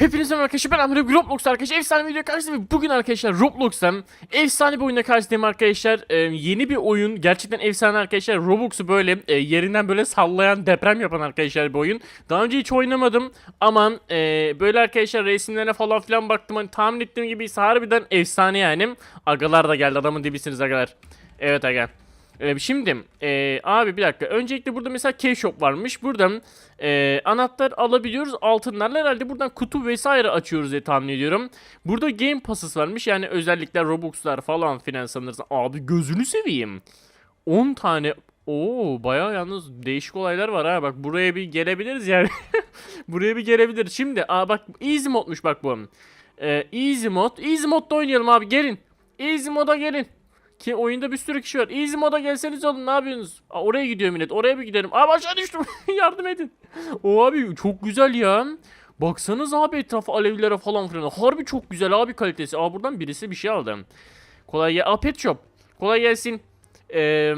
Hepinize merhaba arkadaşlar ben Amir Roblox arkadaşlar efsane video karşınızda ve bugün arkadaşlar Roblox'tan efsane bir oyuna karşınızdayım arkadaşlar. Ee, yeni bir oyun gerçekten efsane arkadaşlar. Roblox'u böyle e, yerinden böyle sallayan deprem yapan arkadaşlar bir oyun. Daha önce hiç oynamadım. Ama e, böyle arkadaşlar resimlerine falan filan baktım. Hani tahmin ettiğim gibi harbiden efsane yani. Agalar da geldi adamın dibisiniz agalar. Evet aga ee, şimdi e, abi bir dakika. Öncelikle burada mesela key shop varmış. Buradan e, anahtar alabiliyoruz. Altınlarla herhalde buradan kutu vesaire açıyoruz diye tahmin ediyorum. Burada game passes varmış. Yani özellikler Robux'lar falan filan sanırsam. Abi gözünü seveyim. 10 tane Oo bayağı yalnız değişik olaylar var ha. Bak buraya bir gelebiliriz yani. buraya bir gelebiliriz. Şimdi aa bak easy modmuş bak bu. Ee, easy mod. Easy modda oynayalım abi gelin. Easy moda gelin. Ki oyunda bir sürü kişi var. Easy moda gelseniz oğlum ne yapıyorsunuz? Aa, oraya gidiyor millet. Oraya bir gidelim. Abi aşağı düştüm. Yardım edin. O abi çok güzel ya. Baksanız abi etrafı alevlere falan filan. Harbi çok güzel abi kalitesi. Aa buradan birisi bir şey aldı. Kolay gel. Aa pet shop. Kolay gelsin. Eee...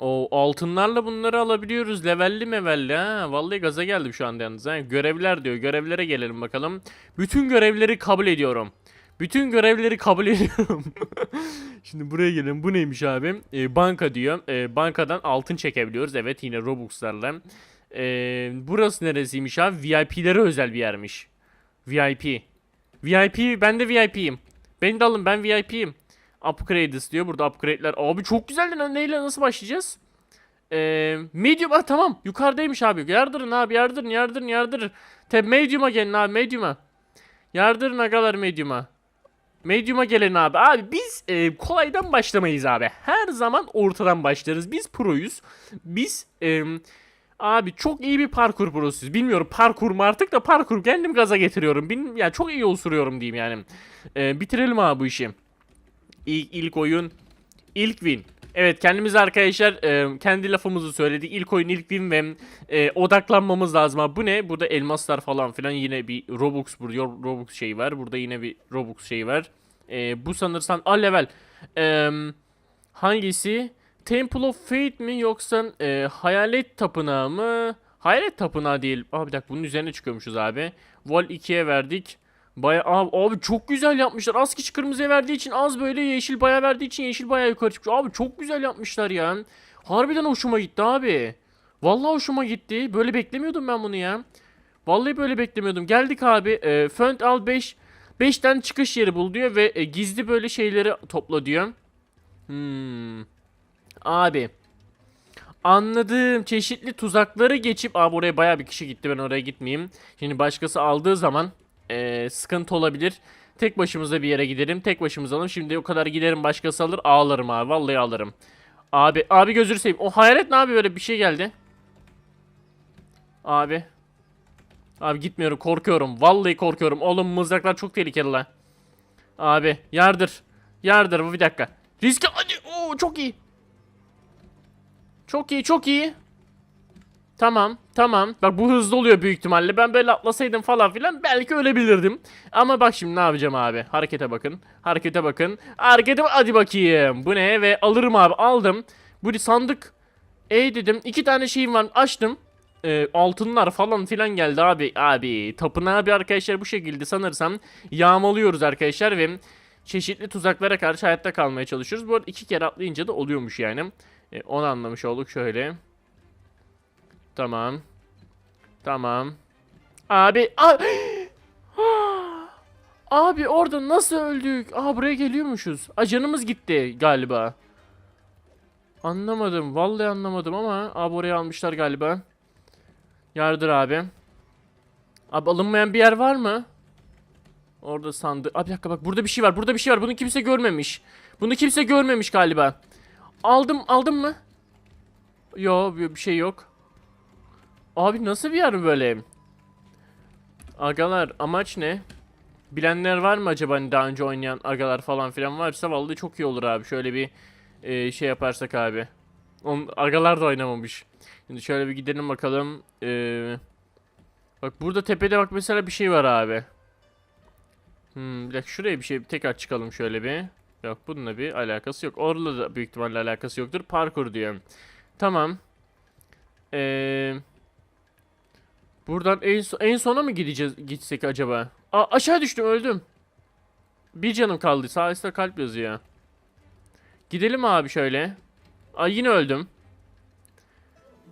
O altınlarla bunları alabiliyoruz. Levelli mevelli ha. Vallahi gaza geldim şu anda yalnız. Ha. Görevler diyor. Görevlere gelelim bakalım. Bütün görevleri kabul ediyorum. Bütün görevleri kabul ediyorum. Şimdi buraya gelelim. Bu neymiş abi? Ee, banka diyor. Ee, bankadan altın çekebiliyoruz. Evet yine Robux'larla. Ee, burası neresiymiş abi? VIP'lere özel bir yermiş. VIP. VIP. Ben de VIP'yim. Beni de alın ben VIP'yim. Upgrades diyor. Burada upgrade'ler. Abi çok güzel lan. Neyle nasıl başlayacağız? Ee, medium. Ah tamam. Yukarıdaymış abi. Yardırın abi. Yardırın. Yardırın. Yardırın. Te medium'a gelin abi. Medium'a. Yardırın agalar medium'a. Medium'a gelin abi. Abi biz e, kolaydan başlamayız abi. Her zaman ortadan başlarız. Biz proyuz. Biz e, abi çok iyi bir parkur prosuyuz. Bilmiyorum parkur mu artık da parkur kendim gaza getiriyorum. Benim ya çok iyi osuruyorum diyeyim yani. E, bitirelim abi bu işi. İlk, ilk oyun ilk win. Evet kendimiz arkadaşlar e, kendi lafımızı söyledik. İlk oyun ilk win ve e, odaklanmamız lazım abi. Bu ne? Burada elmaslar falan filan yine bir Robux burada Robux şey var. Burada yine bir Robux şey var. E, bu sanırsam a level. E, hangisi? Temple of Fate mi yoksa e, Hayalet Tapınağı mı? Hayalet Tapınağı değil. Abi bir dakika bunun üzerine çıkıyormuşuz abi. Vol 2'ye verdik. Baya abi, abi çok güzel yapmışlar. Az kişi kırmızıya verdiği için az böyle yeşil baya verdiği için yeşil baya yukarı çıkmış. Abi çok güzel yapmışlar ya. Harbiden hoşuma gitti abi. Vallahi hoşuma gitti. Böyle beklemiyordum ben bunu ya. Vallahi böyle beklemiyordum. Geldik abi. E, Fönt al 5 5'ten çıkış yeri bul diyor ve e, gizli böyle şeyleri topla diyor. Hmm. Abi. Anladım. Çeşitli tuzakları geçip abi oraya baya bir kişi gitti ben oraya gitmeyeyim. Şimdi başkası aldığı zaman e, sıkıntı olabilir. Tek başımıza bir yere gidelim. Tek başımıza alalım. Şimdi o kadar giderim başkası alır ağlarım abi. Vallahi ağlarım. Abi abi gözünü seveyim. O hayalet ne abi böyle bir şey geldi. Abi. Abi gitmiyorum korkuyorum. Vallahi korkuyorum. Oğlum mızraklar çok tehlikeli lan. Abi yardır. Yardır bu bir dakika. Riske. Oo çok iyi. Çok iyi çok iyi. Tamam tamam. Bak bu hızlı oluyor büyük ihtimalle. Ben böyle atlasaydım falan filan belki ölebilirdim. Ama bak şimdi ne yapacağım abi. Harekete bakın. Harekete bakın. Harekete bak- hadi bakayım. Bu ne? Ve alırım abi aldım. Bu sandık. E dedim. iki tane şeyim var. Açtım. Ee, altınlar falan filan geldi abi. Abi tapınağı bir arkadaşlar bu şekilde sanırsam yağmalıyoruz arkadaşlar ve çeşitli tuzaklara karşı hayatta kalmaya çalışıyoruz. Bu arada iki kere atlayınca da oluyormuş yani. Ee, onu anlamış olduk şöyle. Tamam. Tamam. Abi. a- Abi orada nasıl öldük? Aa buraya geliyormuşuz. Aa canımız gitti galiba. Anlamadım. Vallahi anlamadım ama abi oraya almışlar galiba. Yardır abi. Abi alınmayan bir yer var mı? Orada sandı. Abi bir dakika bak burada bir şey var. Burada bir şey var. Bunu kimse görmemiş. Bunu kimse görmemiş galiba. Aldım aldım mı? Yo bir şey yok. Abi nasıl bir yer böyle? Agalar amaç ne? Bilenler var mı acaba hani daha önce oynayan agalar falan filan varsa vallahi çok iyi olur abi. Şöyle bir e, şey yaparsak abi. On, agalar da oynamamış. Şimdi şöyle bir gidelim bakalım. Ee, bak burada tepede bak mesela bir şey var abi. Hmm, bir dakika şuraya bir şey tekrar çıkalım şöyle bir. Yok bununla bir alakası yok. Orla da büyük ihtimalle alakası yoktur. Parkur diyor. Tamam. Eee... Buradan en, en sona mı gideceğiz gitsek acaba? Aa, aşağı düştüm öldüm. Bir canım kaldı. Sağ üstte kalp yazıyor. Gidelim abi şöyle. Aa yine öldüm.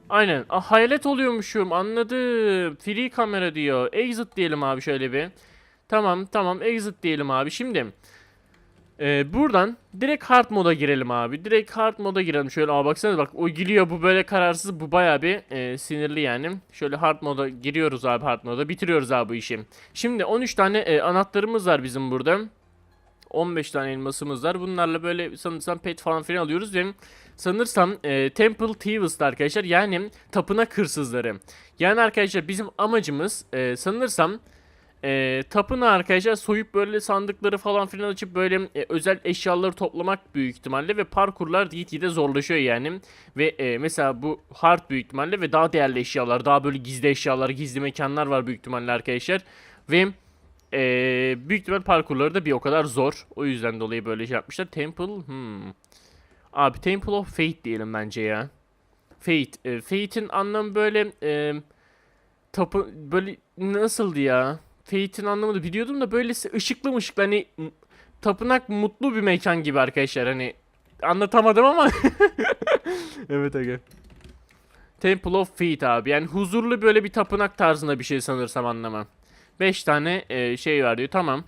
Aynen. Aa, hayalet oluyormuşum. Anladım. Free kamera diyor. Exit diyelim abi şöyle bir. Tamam tamam exit diyelim abi. Şimdi e, buradan direkt hard moda girelim abi. Direkt hard moda girelim. Şöyle aa baksana bak o giriyor bu böyle kararsız. Bu baya bir e, sinirli yani. Şöyle hard moda giriyoruz abi hard moda. Bitiriyoruz abi bu işi. Şimdi 13 tane e, anahtarımız var bizim burada. 15 tane elmasımız var. Bunlarla böyle sanırsam pet falan filan alıyoruz ve sanırsam e, Temple Thieves arkadaşlar yani tapınak hırsızları. Yani arkadaşlar bizim amacımız e, sanırsam e, tapınağı arkadaşlar soyup böyle sandıkları falan filan açıp böyle e, özel eşyaları toplamak büyük ihtimalle ve parkurlar gitgide zorlaşıyor yani. Ve e, mesela bu hard büyük ihtimalle ve daha değerli eşyalar daha böyle gizli eşyalar gizli mekanlar var büyük ihtimalle arkadaşlar. Ve ee, büyük ihtimal parkurları da bir o kadar zor. O yüzden dolayı böyle şey yapmışlar. Temple, hmm. Abi Temple of Fate diyelim bence ya. Fate. E, Fate'in anlamı böyle e, tapı böyle nasıldı ya? Fate'in anlamı da biliyordum da böylesi ışıklı mışıklı hani tapınak mutlu bir mekan gibi arkadaşlar hani anlatamadım ama evet aga. Temple of Fate abi yani huzurlu böyle bir tapınak tarzında bir şey sanırsam anlamam. 5 tane e, şey var diyor. Tamam.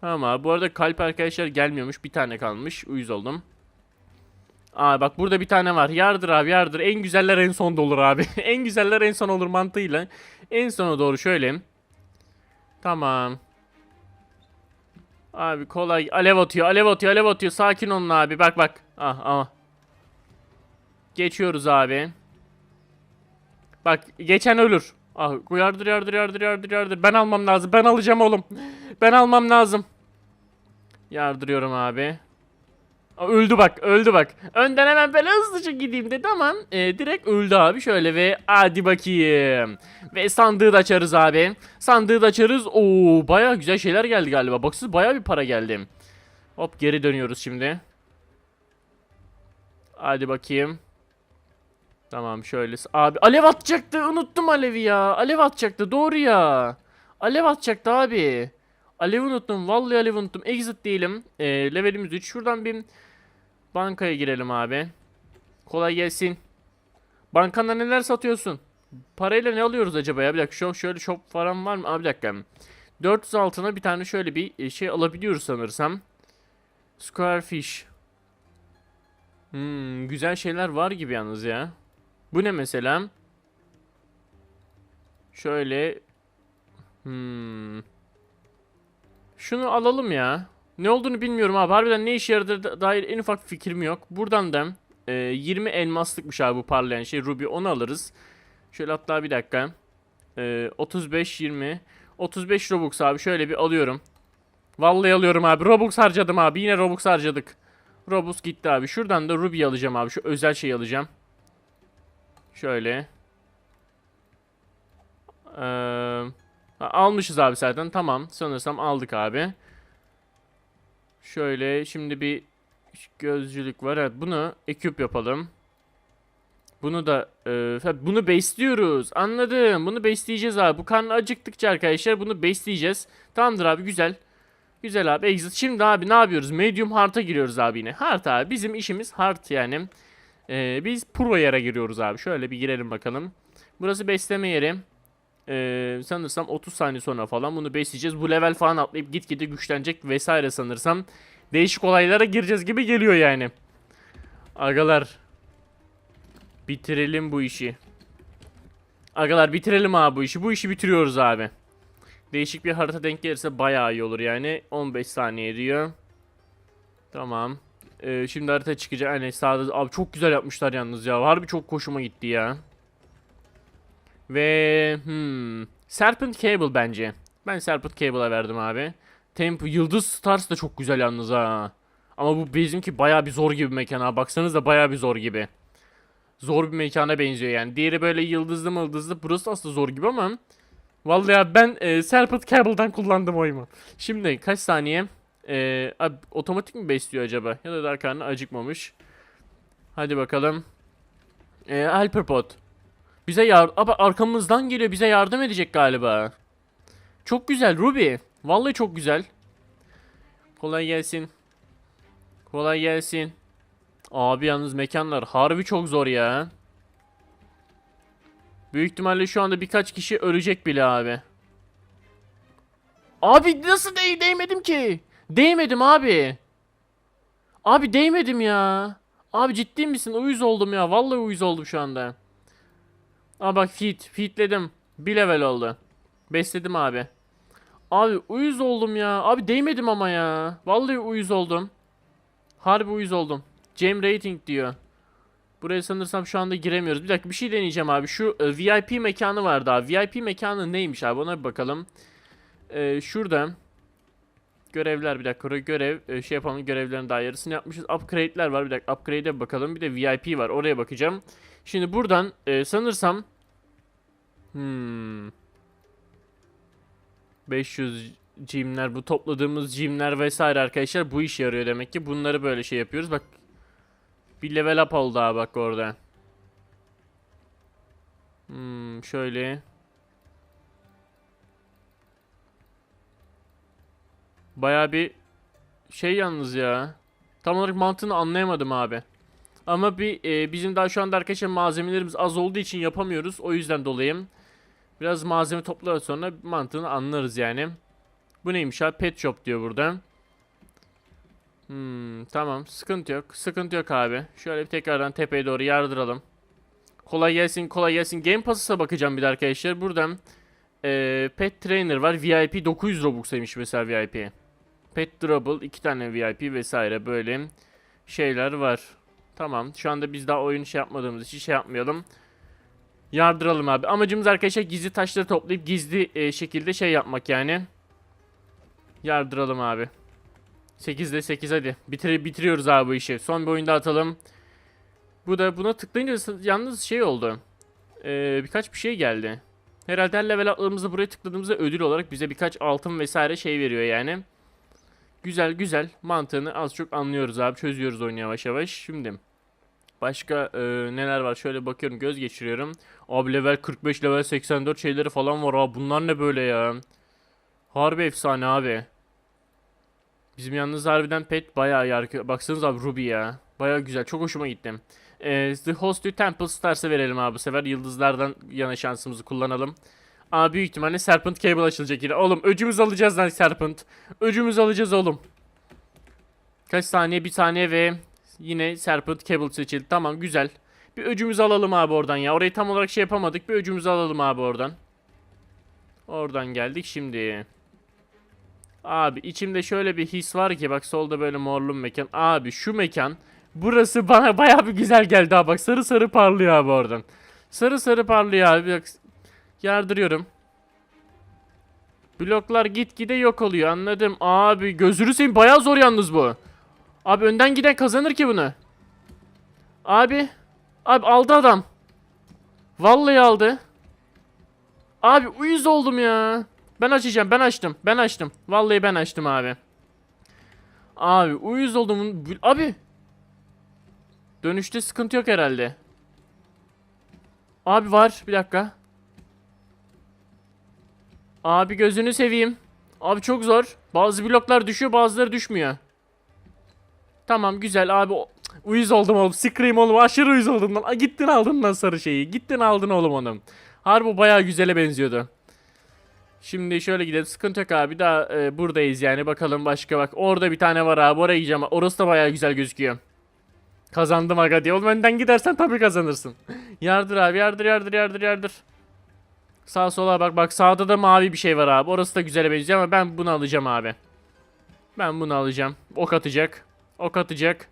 Tamam abi. Bu arada kalp arkadaşlar gelmiyormuş. Bir tane kalmış. Uyuz oldum. Aa bak burada bir tane var. Yardır abi yardır. En güzeller en son olur abi. en güzeller en son olur mantığıyla. En sona doğru şöyle. Tamam. Abi kolay. Alev atıyor. Alev atıyor. Alev atıyor. Sakin olun abi. Bak bak. Ah ah. Geçiyoruz abi. Bak geçen ölür. Ah yardır yardır yardır yardır yardır. Ben almam lazım. Ben alacağım oğlum. Ben almam lazım. Yardırıyorum abi. Öldü bak öldü bak. Önden hemen böyle hızlıca gideyim dedi ama e, direkt öldü abi şöyle ve hadi bakayım. Ve sandığı da açarız abi. Sandığı da açarız. Oo baya güzel şeyler geldi galiba. Baksız baya bir para geldi. Hop geri dönüyoruz şimdi. Hadi bakayım. Tamam şöyle. Abi alev atacaktı. Unuttum alevi ya. Alev atacaktı. Doğru ya. Alev atacaktı abi. Alev unuttum. Vallahi alev unuttum. Exit diyelim. Ee, levelimiz 3. Şuradan bir bankaya girelim abi. Kolay gelsin. Bankanda neler satıyorsun? Parayla ne alıyoruz acaba ya? Bir dakika şu şöyle shop falan var mı? Abi bir dakika. 400 altına bir tane şöyle bir e, şey alabiliyoruz sanırsam. Square fish. Hmm, güzel şeyler var gibi yalnız ya. Bu ne mesela? Şöyle. Hmm. Şunu alalım ya. Ne olduğunu bilmiyorum abi. Harbiden ne işe yaradığı da- dair en ufak fikrim yok. Buradan da e, 20 elmaslıkmış abi bu parlayan şey. Ruby onu alırız. Şöyle hatta bir dakika. E, 35 20 35 Robux abi şöyle bir alıyorum. Vallahi alıyorum abi. Robux harcadım abi. Yine Robux harcadık. Robux gitti abi. Şuradan da Ruby alacağım abi. Şu özel şeyi alacağım. Şöyle. Ee, almışız abi zaten. Tamam. Sanırsam aldık abi. Şöyle şimdi bir gözcülük var. Evet bunu ekip yapalım. Bunu da e, bunu besliyoruz. Anladım. Bunu besleyeceğiz abi. Bu karnı acıktıkça arkadaşlar bunu besleyeceğiz. Tamamdır abi güzel. Güzel abi exit. Şimdi abi ne yapıyoruz? Medium hard'a giriyoruz abi yine. Hard abi. Bizim işimiz hard yani. Ee, biz pro yere giriyoruz abi. Şöyle bir girelim bakalım. Burası besleme yeri. Ee, sanırsam 30 saniye sonra falan bunu besleyeceğiz. Bu level falan atlayıp gitgide güçlenecek vesaire sanırsam. Değişik olaylara gireceğiz gibi geliyor yani. Agalar. Bitirelim bu işi. Agalar bitirelim abi bu işi. Bu işi bitiriyoruz abi. Değişik bir harita denk gelirse bayağı iyi olur yani. 15 saniye diyor. Tamam. Ee, şimdi harita çıkacak. Hani sağda abi çok güzel yapmışlar yalnız ya. Harbi çok hoşuma gitti ya. Ve hmm, Serpent Cable bence. Ben Serpent Cable'a verdim abi. Tempo Yıldız Stars da çok güzel yalnız ha. Ama bu bizimki bayağı bir zor gibi mekan ha. Baksanız da bayağı bir zor gibi. Zor bir mekana benziyor yani. Diğeri böyle yıldızlı mıldızlı. Burası aslında zor gibi ama. Vallahi ben e, Serpent Cable'dan kullandım oyumu. Şimdi kaç saniye? E, abi, otomatik mi besliyor acaba? Ya da daha karnı acıkmamış. Hadi bakalım. E, Hyperpod. Bize yar Abi arkamızdan geliyor bize yardım edecek galiba. Çok güzel Ruby. Vallahi çok güzel. Kolay gelsin. Kolay gelsin. Abi yalnız mekanlar harbi çok zor ya. Büyük ihtimalle şu anda birkaç kişi ölecek bile abi. Abi nasıl değ değmedim ki? Değmedim abi. Abi değmedim ya. Abi ciddi misin? Uyuz oldum ya. Vallahi uyuz oldum şu anda. Aa bak feed. Feedledim. Bir level oldu. Besledim abi. Abi uyuz oldum ya. Abi değmedim ama ya. Vallahi uyuz oldum. Harbi uyuz oldum. Jam rating diyor. Buraya sanırsam şu anda giremiyoruz. Bir dakika bir şey deneyeceğim abi. Şu e, VIP mekanı vardı abi. VIP mekanı neymiş abi ona bir bakalım. E, şurada görevler bir dakika görev e, şey yapalım görevlerin daha yarısını yapmışız. Upgrade'ler var bir dakika upgrade'e bakalım. Bir de VIP var oraya bakacağım. Şimdi buradan e, sanırsam hmm, 500 cimler bu topladığımız cimler vesaire arkadaşlar bu işe yarıyor demek ki. Bunları böyle şey yapıyoruz. Bak bir level up oldu abi bak orada. Hmm, şöyle. Baya bir şey yalnız ya. Tam olarak mantığını anlayamadım abi. Ama bir e, bizim daha şu anda arkadaşlar malzemelerimiz az olduğu için yapamıyoruz. O yüzden dolayı. Biraz malzeme toplar sonra mantığını anlarız yani. Bu neymiş abi? Pet shop diyor burada. Hmm, tamam. Sıkıntı yok. Sıkıntı yok abi. Şöyle bir tekrardan tepeye doğru yardıralım. Kolay gelsin, kolay gelsin. Game Pass'a bakacağım bir de arkadaşlar. Buradan eee, Pet Trainer var. VIP 900 Robux'aymış mesela VIP. Pet Trouble 2 tane VIP vesaire böyle şeyler var. Tamam. Şu anda biz daha oyun şey yapmadığımız için şey yapmayalım. Yardıralım abi. Amacımız arkadaşlar gizli taşları toplayıp gizli e, şekilde şey yapmak yani. Yardıralım abi. 8'de 8 hadi. Bitir bitiriyoruz abi bu işi. Son bir oyunda atalım. Bu da buna tıklayınca yalnız şey oldu. Ee, birkaç bir şey geldi. Herhalde her level atladığımızda buraya tıkladığımızda ödül olarak bize birkaç altın vesaire şey veriyor yani. Güzel güzel. Mantığını az çok anlıyoruz abi. Çözüyoruz oyunu yavaş yavaş. Şimdi başka e, neler var? Şöyle bakıyorum göz geçiriyorum. Abi level 45 level 84 şeyleri falan var abi. Bunlar ne böyle ya? Harbi efsane abi. Bizim yalnız harbiden pet bayağı yarkı. Baksanıza abi Ruby ya. Bayağı güzel. Çok hoşuma gitti. Ee, The Host to Temple Stars'a verelim abi bu sefer. Yıldızlardan yana şansımızı kullanalım. Abi büyük ihtimalle Serpent Cable açılacak yine. Oğlum öcümüz alacağız lan Serpent. Öcümüz alacağız oğlum. Kaç saniye? Bir saniye ve yine Serpent Cable seçildi. Tamam güzel. Bir öcümüzü alalım abi oradan ya. Orayı tam olarak şey yapamadık. Bir öcümüzü alalım abi oradan. Oradan geldik şimdi. Abi içimde şöyle bir his var ki bak solda böyle morlu bir mekan. Abi şu mekan burası bana baya bir güzel geldi ha bak sarı sarı parlıyor abi oradan. Sarı sarı parlıyor abi bak yardırıyorum. Bloklar gitgide yok oluyor anladım. Abi gözünü seveyim baya zor yalnız bu. Abi önden giden kazanır ki bunu. Abi. Abi aldı adam. Vallahi aldı. Abi uyuz oldum ya. Ben açacağım. Ben açtım. Ben açtım. Vallahi ben açtım abi. Abi uyuz oldum. Abi. Dönüşte sıkıntı yok herhalde. Abi var. Bir dakika. Abi gözünü seveyim. Abi çok zor. Bazı bloklar düşüyor bazıları düşmüyor. Tamam güzel abi. Uyuz oldum oğlum. Scream oğlum. Aşırı uyuz oldum lan. Gittin aldın lan sarı şeyi. Gittin aldın oğlum onu. Harbi bayağı güzele benziyordu. Şimdi şöyle gidelim. Sıkıntı yok abi. Daha e, buradayız yani. Bakalım başka bak. Orada bir tane var abi. Oraya gideceğim. Orası da bayağı güzel gözüküyor. Kazandım aga diye. Oğlum önden gidersen tabii kazanırsın. yardır abi. Yardır yardır yardır yardır. Sağa sola bak. Bak sağda da mavi bir şey var abi. Orası da güzele benziyor ama ben bunu alacağım abi. Ben bunu alacağım. Ok atacak. Ok atacak.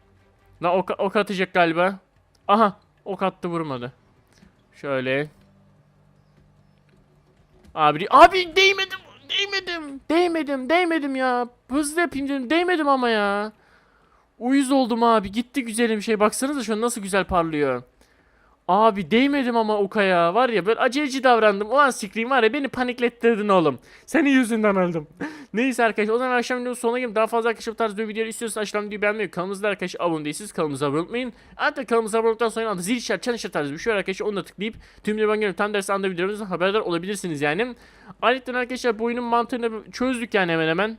La ok, ok atacak galiba. Aha. Ok attı vurmadı. Şöyle. Abi abi değmedim. Değmedim. Değmedim. Değmedim ya. Hızlı yapayım dedim. Değmedim ama ya. Uyuz oldum abi. Gitti güzelim şey. Baksanıza şu nasıl güzel parlıyor. Abi değmedim ama Uka'ya var ya böyle aceleci davrandım. O an scream var ya beni paniklettirdin oğlum. Senin yüzünden öldüm. Neyse arkadaşlar o zaman akşam videonun sonuna gelin. Daha fazla arkadaşlar bu tarz videoları istiyorsanız aşağıdan videoyu beğenmeyi, kanalımızda arkadaşlar abone değilsiniz. Kanalımıza abone olmayın. Hatta kanalımıza abone olduktan sonra zil işaret, çan işaret tarzı bir şey var arkadaşlar. Onu da tıklayıp tüm video ben gelirim. Tam dersi anda videolarımızdan haberdar olabilirsiniz yani. Ayrıca arkadaşlar bu oyunun mantığını çözdük yani hemen hemen.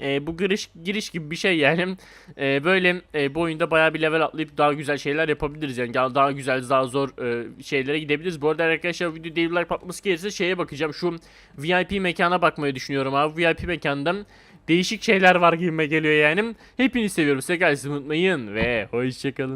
E, bu giriş giriş gibi bir şey yani. E, böyle e, bu oyunda bayağı bir level atlayıp daha güzel şeyler yapabiliriz yani. Daha, güzel, daha zor e, şeylere gidebiliriz. Bu arada arkadaşlar video devler patlaması gelirse şeye bakacağım. Şu VIP mekana bakmayı düşünüyorum abi. VIP mekandan değişik şeyler var gibime geliyor yani. Hepinizi seviyorum. Karşı unutmayın ve hoşçakalın.